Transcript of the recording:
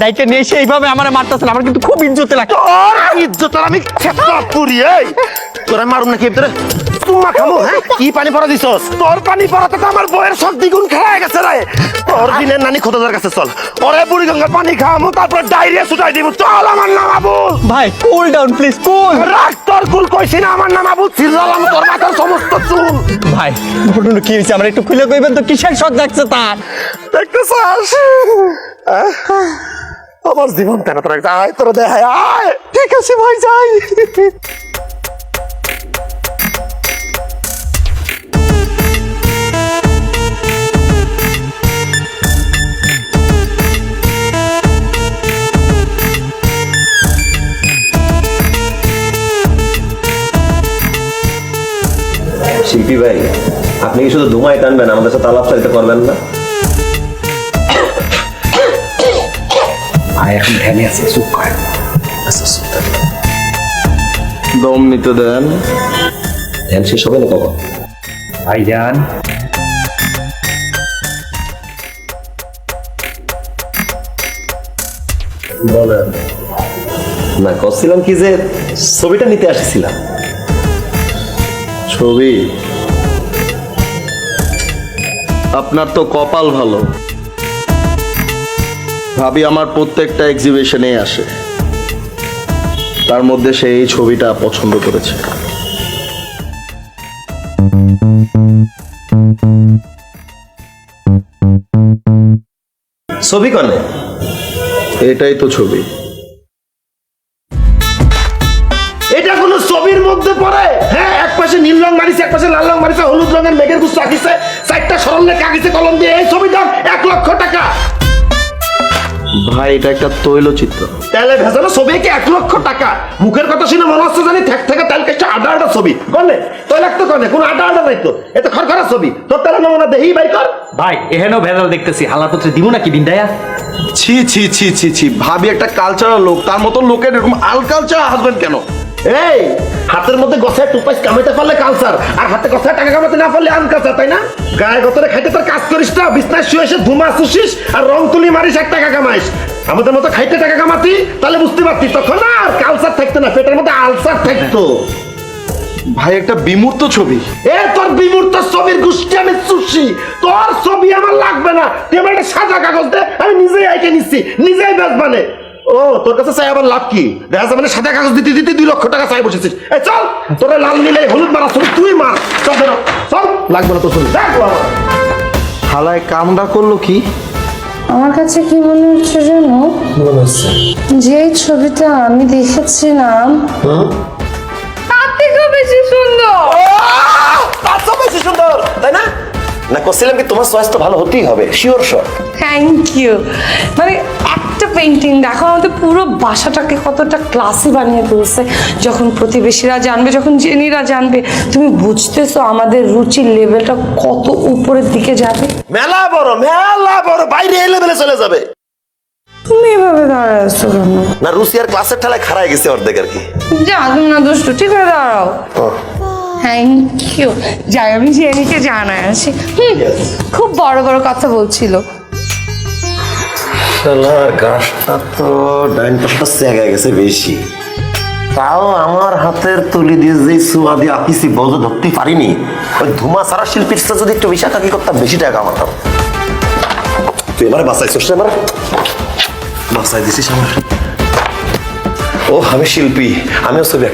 আমার নিয়ে এসে এইভাবে আমার মারতেছিল আমার কিন্তু খুব ইজ্জত লাগে। ইজ্জত আমি খেতা পুরি এই। তোরা মারুন নাকি ভিতরে? খামো হ্যাঁ? কি পানি পড়া দিছস? তোর পানি পড়াতে তো আমার বইয়ের সব দ্বিগুণ খেলা গেছে রে। তোর দিনের নানি খোদাদের কাছে চল। ওরে বুড়ি গঙ্গার পানি খামো তারপর ডায়রিয়া ছুটাই দিব চল আমার নাম আবুল ভাই কুল ডাউন প্লিজ কুল রাখ তোর কুল কইছি না আমার নাম ছিলাম তোর মাথার সমস্ত চুল। ভাই ঘটনা কি হয়েছে? আমার একটু খুলে কইবেন তো কিসের শখ লাগছে তার? দেখতেছাস? আহ? আমার জীবন তেন তোর আয় তোর দেখায় আয়! ঠিক আছে ভাই যাই। শিল্পী ভাই আপনি কি শুধু ধুমাই টানবেন? আমাদের সাথে আলাপচারিতা করবেন না? ভাই এখন ধ্যানে আছে চুপ কর। দম নিতে দেন ধ্যান। শেষ হবে না কখন? ভাইজান বলেন। না করছিলাম কি যে ছবিটা নিতে আসছিলাম। ছবি। আপনার তো কপাল ভালো। ভাবি আমার প্রত্যেকটা এক্সিবিশনে আসে। তার মধ্যে সে এই ছবিটা পছন্দ করেছে। ছবি কনে? এটাই তো ছবি। এটা কোন ছবির মধ্যে পড়ে? হ্যাঁ এক পাশে নীল রং মারিছে এক পাশে লাল রং মারিছে হলুদ রঙের মেঘের গুচ্ছ আঁকিছে চারটা সরল লেখা আঁকিছে কলম দিয়ে। এই ছবির দাম এক লক্ষ টাকা। ভাই এটা একটা তৈলচিত্র। তাহলে ভেজানো ছবি কি এক লক্ষ টাকা? মুখের কথা শুনে মনে হচ্ছে জানি ঠেক থেকে তেল কেটে আডা আডা ছবি। বললে তোর লাগতো কনে কোনো আডা আডা নাই তো। এত খরখরা ছবি। তোর তাহলে নমুনা দেহি বাই কর। ভাই এহেনও ভেজাল দেখতেছি হালাপত্রে দিব নাকি বিন্দায়া? ছি ছি ছি ছি ছি ভাবি একটা কালচারাল লোক তার মতো লোকের এরকম আল কালচার হাজবেন্ড কেন? এই হাতের মধ্যে গছায় টুপাইস কামাইতে পারলে কালচার আর হাতে গছায় টাকা কামাতে না পারলে আনকালচার তাই না? গায়ে গতরে খাইতে তোর কাজ করিস না বিছনায় শুয়ে এসে ধুমা চুষিস আর রং তুলি মারিস এক টাকা কামাইস। আমাদের মতো খাইতে টাকা কামাতি তাহলে বুঝতে পারতি তখন আর কালচার থাকতো না পেটের মধ্যে আলসার থাকতো। ভাই একটা বিমূর্ত ছবি। এ তোর বিমূর্ত ছবির গোষ্ঠী আমি চুষি তোর ছবি আমার লাগবে না। তুই আমার একটা সাদা কাগজ দে আমি নিজেই আইকে নিচ্ছি নিজেই বেচবানে। ও তোর কাছে চাই আবার লাভ কি? দেখা যাবে না সাদা কাগজ দিতে দিতে দুই লক্ষ টাকা চাই বসেছিস। এই চল তোরা লাল নীলে হলুদ মারা ছবি তুই মার। চল বেরো। চল লাগবে না তোর বাবা। হালায় কামটা করল কি? আমার কাছে কি মনে হচ্ছে জানো? যে এই ছবিটা আমি দেখেছিলাম। তার থেকেও বেশি সুন্দর। তার তো বেশি সুন্দর তাই না? না করছিলাম কি তোমার চয়েস তো ভালো হতেই হবে? শিওর শট থ্যাংক ইউ মানে পেন্টিং দেখো আমাদের পুরো বাসাটাকে কতটা ক্লাসি বানিয়ে তুলছে। যখন প্রতিবেশীরা জানবে যখন জেনিরা জানবে তুমি বুঝতেছো আমাদের রুচির লেভেলটা কত উপরের দিকে যাবে? মেলা বড় মেলা বড় বাইরে এলে বেলে চলে যাবে। তুমি এভাবে দাঁড়ায় আছো কেন? না রুসিয়ার ক্লাসের ঠেলায় খারায় গেছে অর্ধেক আর কি। যা তুমি না দুষ্টু ঠিক আছে দাঁড়াও। থ্যাংক ইউ যাই আমি জেনিকে জানাই আছি। হুম, খুব বড় বড় কথা বলছিল। শালার গাছটা তো ডাইন পাশটা সেগা গেছে বেশি। তাও আমার হাতের তুলি দিয়ে যে সুয়া দিয়ে আপিসি বলতে ধরতে পারিনি। ওই ধুমা সারা শিল্পীর সাথে যদি একটু বেশি থাকি করতাম, বেশি টাকা আমারতাম তুই এবারে বাঁচাইছিস না এবার? বাঁচাই দিছিস আমার। ও আমি শিল্পী, আমিও ছবি